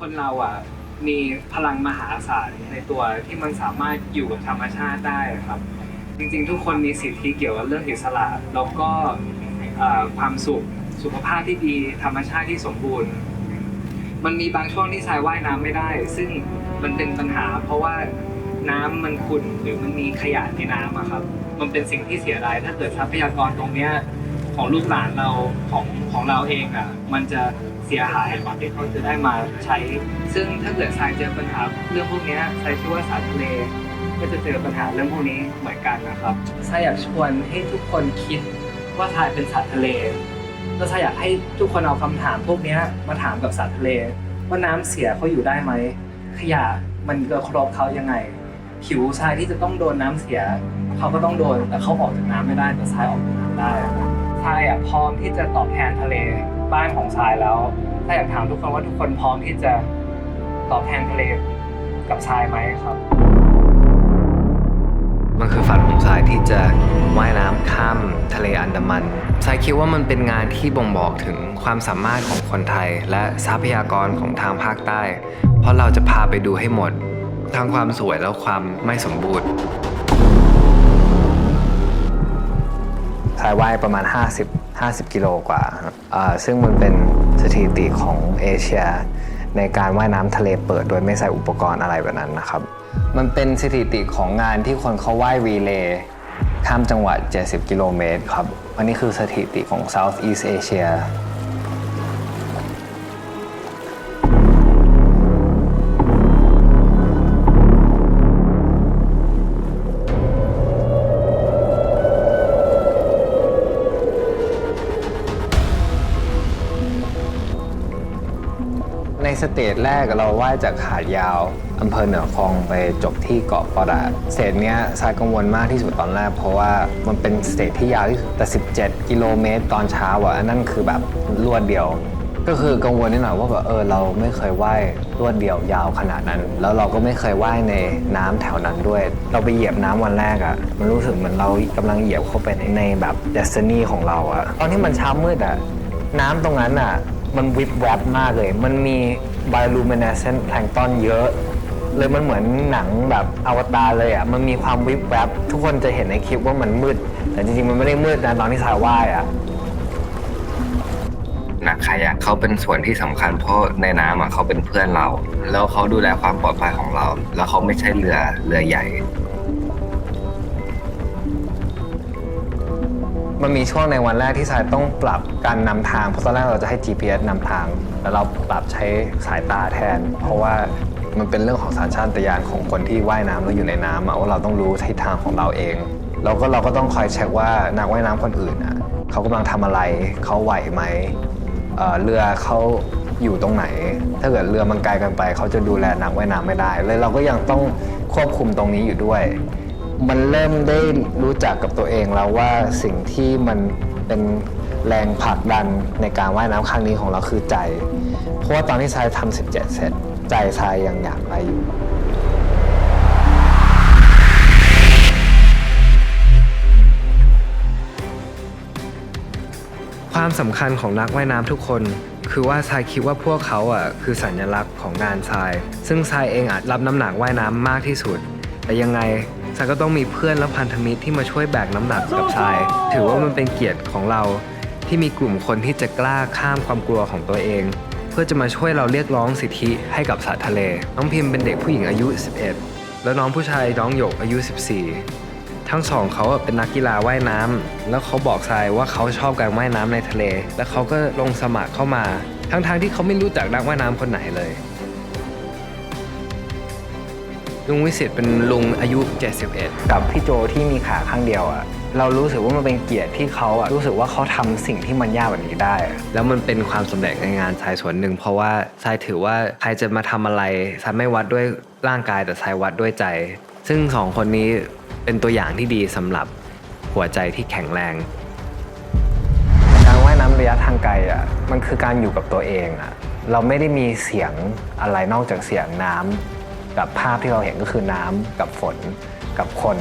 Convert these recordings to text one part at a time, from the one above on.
คนเราอะมีพลังมหาศาลในตัวที่มันสามารถอยู่กับธรรมชาติได้ครับ จริงๆ ทุกคนมีสิทธิเกี่ยวกับเรื่องอิสระแล้วก็ความสุขสุขภาพที่ดีธรรมชาติที่สมบูรณ์ มันมีบางช่วงที่ทรายว่ายน้ำไม่ได้ ซึ่งมันเป็นปัญหา เพราะว่าน้ำมันขุ่นหรือมันมีขยะในน้ำอะครับ มันเป็นสิ่งที่เสียดายถ้าเกิดทรัพยากรตรงเนี้ยของลูกหลานเราของของเราเองอะมันจะ เสียหายก่อนที่เขาจะได้มาใช้ ซึ่งถ้าเกิดทรายเจอปัญหาเรื่องพวกนี้ทรายเชื่อว่าสารทะเลก็จะเจอปัญหาเรื่องพวกนี้เหมือนกันนะครับทรายอยากชวนให้ทุกคนคิดว่าทรายเป็นสัตว์ทะเลแล้วทรายอยากให้ทุกคนเอาคำถามพวกนี้มาถามกับสัตว์ทะเล ว่าน้ำเสียเขาอยู่ได้ไหมขยะมันกระทบเขายังไง ผิวทรายที่จะต้องโดนน้ำเสียเขาก็ต้องโดนแต่เขาออกจากน้ำไม่ได้แต่ทรายออกจากน้ำได้ทรายอะพร้อมที่จะตอบแทนทะเล บ้านของทรายแล้วทราอยากถามทุกคนว่าทุกคนพร้อมที่จะตอบแทนทะเลกับทรายไหมครับ มันคือฝันของทรายที่จะว่ายน้ำข้ามทะเลอันดามันทรายคิดว่ามันเป็นงานที่บ่งบอกถึงความสามารถของคนไทย และทรัพยากรของทางภาคใต้ เพราะเราจะพาไปดูให้หมด ทั้งความสวยและความไม่สมบูรณ์ ทายว่ายประมาณ 50 50 กิโลกว่าครับซึ่งมันเป็นสถิติของเอเชีย ในการว่ายน้ำทะเลเปิด โดยไม่ใส่อุปกรณ์อะไรแบบนั้นนะครับ มันเป็นสถิติของงานที่คนเขาว่ายวีเลย์ข้ามจังหวัด 70 กิโลเมตรครับ อันนี้คือสถิติของ Southeast Asia สเตจแรกเราว่ายจากหาดยาวอำเภอเหนือคลองไปจบที่เกาะปอดาสเตจเนี้ยทรายกังวลมากที่สุดตอนแรกเพราะว่ามันเป็นสเตจที่ยาวที่สุดแต่ 17 กิโลเมตรตอนเช้าอะอันนั่นคือแบบรวดเดียว ก็คือกังวลนิดหน่อยว่าแบบเออเราไม่เคยว่ายรวดเดียวยาวขนาดนั้น แล้วเราก็ไม่เคยว่ายในน้ำแถวนั้นด้วย เราไปเหยียบน้ำวันแรกอะมันรู้สึกเหมือนเรากำลังเหยียบเข้าไปในในแบบเดสตินีของเราอะตอนที่มันเช้ามืดอะ น้ำตรงนั้นอะ มันวิบแวบมากเลย มันมีไบลูมิเนเซนต์แพลงก์ตอนเยอะ เลยมันเหมือนหนังแบบอวตารเลยอะ มันมีความวิบแวบทุกคนจะเห็นในคลิปว่ามันมืด แต่จริงๆ มันไม่ได้มืดนะตอนที่สายว่ายอะ นักคายักเขาเป็นส่วนที่สำคัญเพราะในน้ำอะเขาเป็นเพื่อนเรา แล้วเขาดูแลความปลอดภัยของเรา แล้วเขาไม่ใช่เรือเรือใหญ่ มันมีช่วงในวันแรกที่สายต้องปรับการนำทางเพราะตอนแรกเราจะให้ GPS นำทางแล้วเราปรับใช้สายตาแทน เพราะว่ามันเป็นเรื่องของสัญชาตญาณของคนที่ว่ายน้ำแล้วอยู่ในน้ำอะว่าเราต้องรู้ทิศทางของเราเอง แล้วก็เราก็ต้องคอยเช็คว่านักว่ายน้ำคนอื่นอะเขากำลังทำอะไรเขาไหวไหมเเรือเขาอยู่ตรงไหน ถ้าเกิดเรือมันไกลกันไป เขาจะดูแลนักว่ายน้ำไม่ได้ เลยเราก็ยังต้องควบคุมตรงนี้อยู่ด้วย มันเริ่มได้รู้จักกับตัวเองแล้วว่าสิ่งที่มันเป็นแรงผลักดันในการว่ายน้ำครั้งนี้ของเราคือใจ เพราะว่าตอนที่ทรายทำ17 เสร็จ ใจทรายยังอยากไปอยู่ ความสำคัญของนักว่ายน้ำทุกคน คือว่าทรายคิดว่าพวกเขาอะคือสัญลักษณ์ของงานทราย ซึ่งทรายเองอาจรับน้ำหนักว่ายน้ำมากที่สุด แต่ยังไง ทรายก็ต้องมีเพื่อนและพันธมิตรที่มาช่วยแบกน้ำหนักกับทราย ถือว่ามันเป็นเกียรติของเราที่มีกลุ่มคนที่จะกล้าข้ามความกลัวของตัวเอง เพื่อจะมาช่วยเราเรียกร้องสิทธิให้กับสัตว์ทะเล น้องพิมพ์เป็นเด็กผู้หญิงอายุ 11 แล้วน้องผู้ชายน้องหยกอายุ 14 ทั้งสองเขาเป็นนักกีฬาว่ายน้ำแล้วเขาบอกทรายว่าเขาชอบการว่ายน้ำในทะเล แล้วเขาก็ลงสมัครเข้ามา ทั้งๆที่เขาไม่รู้จักนักว่ายน้ำคนไหนเลย ลุงวิสิตเป็นลุงอายุ 71 กับพี่โจที่มีขาข้างเดียวอะเรารู้สึกว่ามันเป็นเกียรติที่เขาอะรู้สึกว่าเขาทำสิ่งที่มันยากแบบนี้ได้ แล้วมันเป็นความสำเร็จในงานทรายส่วนหนึ่ง เพราะว่าทรายถือว่าใครจะมาทำอะไรทรายไม่วัดด้วยร่างกายแต่ทรายวัดด้วยใจ ซึ่งสองคนนี้เป็นตัวอย่างที่ดีสำหรับหัวใจที่แข็งแรงการว่ายน้ำระยะทางไกลอะมันคือการอยู่กับตัวเองอะเราไม่ได้มีเสียงอะไรนอกจากเสียงน้ำ กับภาพที่เราเห็นก็คือน้ำกับฝนกับคน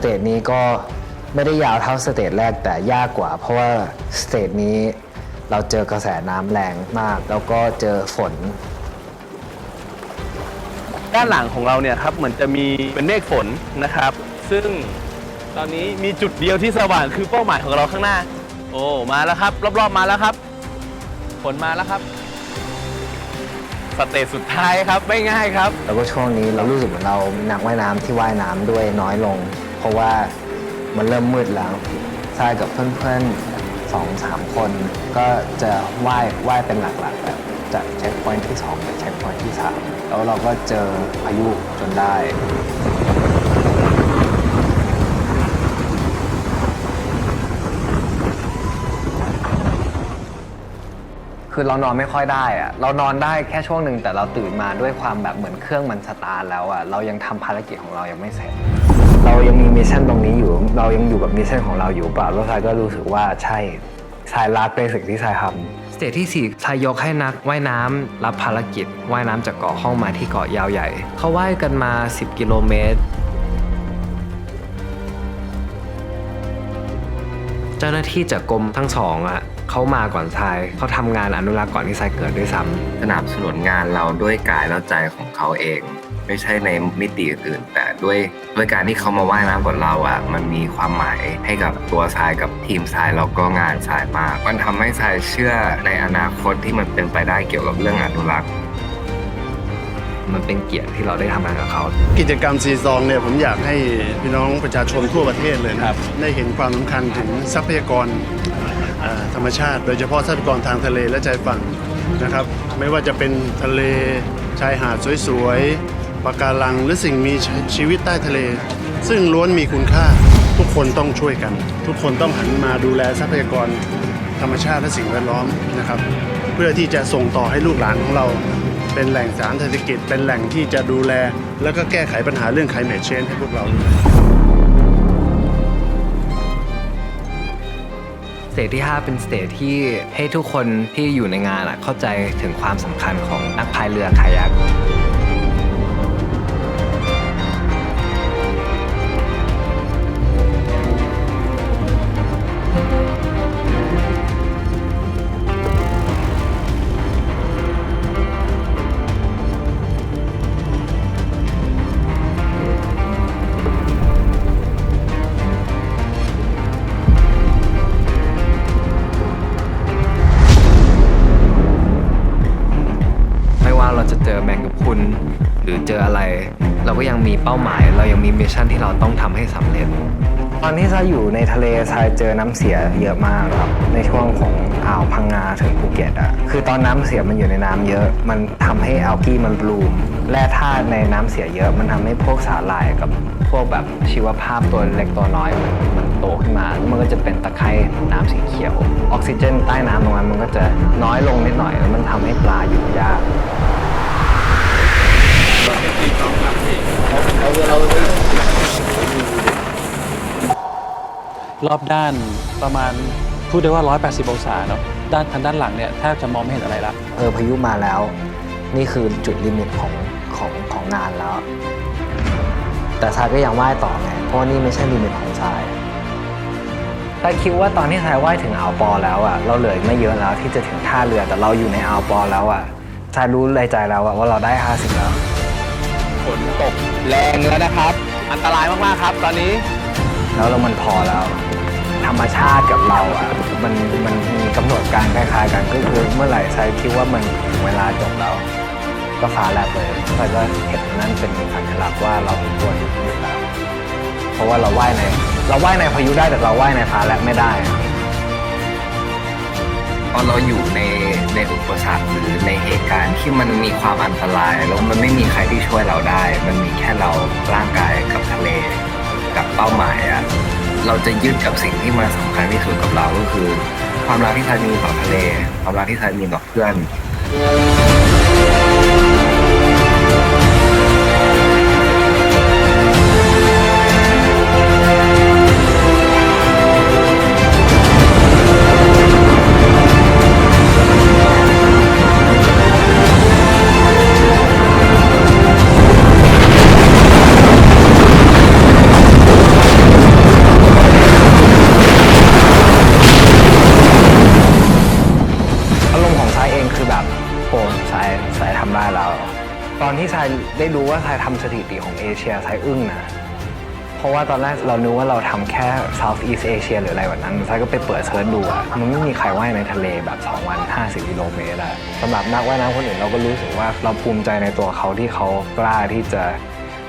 เตจนี้ก็ไม่ได้ยาวเท่าสเตจแรกแต่ยากกว่า เพราะว่าสเตจนี้เราเจอกระแสน้ำแรงมาก แล้วก็เจอฝน ด้านหลังของเราเนี่ยครับเหมือนจะมีเป็นเมฆฝนนะครับ ซึ่งตอนนี้มีจุดเดียวที่สว่างคือเป้าหมายของเราข้างหน้า โอ้มาแล้วครับ รอบๆมาแล้วครับ ฝนมาแล้วครับสเตจสุดท้ายครับไม่ง่ายครับ แล้วก็ช่วงนี้เรารู้สึกเหมือนเรานักว่ายน้ำที่ว่ายน้ำด้วยน้อยลง เพราะว่ามันเริ่มมืดแล้วทรายกับเพื่อนๆสองสามคนก็จะว่ายว่ายเป็นหลักๆแบบจากเช็คพอยท์ที่2ไปเช็คพอยท์ที่ 3 แล้วเราก็เจอพายุจนได้คือเรานอนไม่ค่อยได้อะเรานอนได้แค่ช่วงหนึ่งแต่เราตื่นมาด้วยความแบบเหมือนเครื่องมันสตาร์แล้วอะเรายังทำภารกิจของเรายังไม่เสร็จ ยังมีมิชชั่นตรงนี้อยู่ เรายังอยู่กับมิชชั่นของเราอยู่เปล่าแล้วทรายก็รู้สึกว่าใช่ทรายรักในสิ่งที่ทรายทำสเตจที่ 4 ทรายยกให้นักว่ายน้ำรับภารกิจว่ายน้ำจากเกาะห้องมาที่เกาะยาวใหญ่ เขาว่ายกันมา 10 กิโลเมตรเจ้าหน้าที่จากกรมทั้งสองอะเขามาก่อนทรายเขาทำงานอนุรักษ์ก่อนที่ทรายเกิดด้วยซ้ำสนับสนุนงานเราด้วยกายและใจของเขาเอง ไม่ใช่ในมิติอื่นๆแต่ด้วยด้วยการที่เขามาว่ายน้ำกับเราอะมันมีความหมายให้กับตัวทรายกับทีมทรายแล้วก็งานทรายมาก มันทำให้ทรายเชื่อในอนาคตที่มันเป็นไปได้เกี่ยวกับเรื่องอนุรักษ์มันเป็นเกียรติที่เราได้ทำงานกับเขา กิจกรรมซีซองเนี่ยผมอยากให้พี่น้องประชาชนทั่วประเทศเลยนะครับ ได้เห็นความสำคัญถึงทรัพยากรเอ่อธรรมชาติ โดยเฉพาะทรัพยากรทางทะเลและชายฝั่งนะครับ ไม่ว่าจะเป็นทะเลชายหาดสวยๆ ปะการังหรือสิ่งมีชีวิตใต้ทะเล ซึ่งล้วนมีคุณค่าทุกคนต้องช่วยกัน ทุกคนต้องหันมาดูแลทรัพยากรธรรมชาติและสิ่งแวดล้อมนะครับ เพื่อที่จะส่งต่อให้ลูกหลานของเราเป็นแหล่งสารเศรษฐกิจ เป็นแหล่งที่จะดูแล แล้วก็แก้ไขปัญหาเรื่อง climate change ให้พวกเราสเตจที่ 5 เป็นสเตจที่ให้ทุกคนที่อยู่ในงานเข้าใจถึงความสำคัญของนักพายเรือคายัก ที่เราต้องทำให้สำเร็จ ตอนที่ทราอยู่ในทะเลทรายเจอน้ำเสียเยอะมากครับในช่วงของอ่าวพังงาถึงภูเก็ตอะคือตอนน้ำเสียมันอยู่ในน้ำเยอะ มันทำให้อัลกี้มันบลูมแร่ธาตุในน้ำเสียเยอะ มันทำให้พวกสาหร่ายกับพวกแบบชีวภาพตัวเล็กตัวน้อยมันมันโตขึ้นมา มันก็จะเป็นตะไคร่น้ำสีเขียว ออกซิเจนใต้น้ำตรงนั้นมันก็จะน้อยลงนิดหน่อยแล้วมันทำให้ปลาอยู่ยากเรอ บด้านประมาณพูดได้ว่า 180 องศาเนาะด้านทางด้านหลังเนี่ยแทบจะมองไม่เห็นอะไรละเออพายุมาแล้ว นี่คือจุดลิมิตของของของงานแล้ว แต่ทรายก็ยังว่ายต่อไงเพราะว่านี่ไม่ใช่ลิมิตของทรายแต่คิดว่าตอนที่ทรายว่ายถึงอ่าวปอแล้วอะเราเหลืออีกไม่เยอะแล้วที่จะถึงท่าเรือแต่เราอยู่ในอ่าวปอแล้วอะทรายรู้ในใจแล้วอะว่าเราได้50แล้วฝนตกแรงแล้วนะครับ อันตรายมากๆครับ ตอนนี้ แล้วเรามันพอแล้ว ธรรมชาติกับเราอะมันมันมีกำหนดการคล้ายๆกันก็คือเมื่อไหร่ทรายคิดว่ามันถึงเวลาจบแล้ว ก็ฟ้าแลบเลยทรายก็เห็นนั่นเป็นสัญลักษณ์ว่าเราควรหยุดแล้วเพราะว่าเราว่ายในเราว่ายในพายุได้แต่เราว่ายในฟ้าแลบไม่ได้อะตอเราอยู่ในในอุปสรรคหรือในเหตุการณ์ที่มันมีความอันตราย แล้วมันไม่มีใครที่ช่วยเราได้ มันมีแค่เราร่างกายกับทะเล กับเป้าหมายอะเราจะยึดกับสิ่งที่มันสำคัญที่สุดกับเราก็คือ ความรักที่ไทยมีต่อทะเล ความรักที่ไทยมีต่อเพื่อน ได้รู้ว่าทายทำสถิติของเอเชียทายอึ้งนะ เพราะว่าตอนแรกเรานึกว่าเราทำแค่ Southeast Asia หรืออะไรแบบนั้นทายก็ไปเปิดเซิร์ชดูอะมันไม่มีใครว่ายในทะเลแบบ 2 วัน 50กิโลเมตรอะสำหรับนักว่ายน้ำคนอื่นเราก็รู้สึกว่าเราภูมิใจในตัวเขาที่เขากล้าที่จะ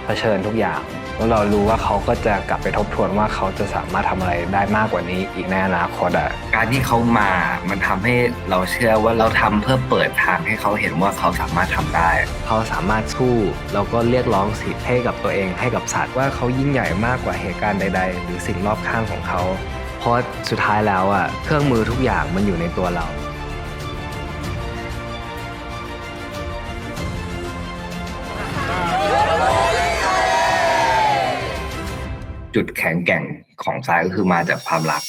เผชิญทุกอย่าง แล้วเรารู้ว่าเขาก็จะกลับไปทบทวนว่าเขาจะสามารถทำอะไรได้มากกว่านี้อีกในอนาคตอะการที่เขามามันทำให้เราเชื่อว่าเราทำเพื่อเปิดทางให้เขาเห็นว่าเขาสามารถทำได้ เขาสามารถสู้แล้วก็เรียกร้องสิทธิ์ให้กับตัวเองให้กับสัตว์ว่าเขายิ่งใหญ่มากกว่าเหตุการณ์ใด ๆ หรือสิ่งรอบข้างของเขา เพราะสุดท้ายแล้วอะเครื่องมือทุกอย่างมันอยู่ในตัวเรา จุดแข็งแกร่งของซายก็คือมาจากความรัก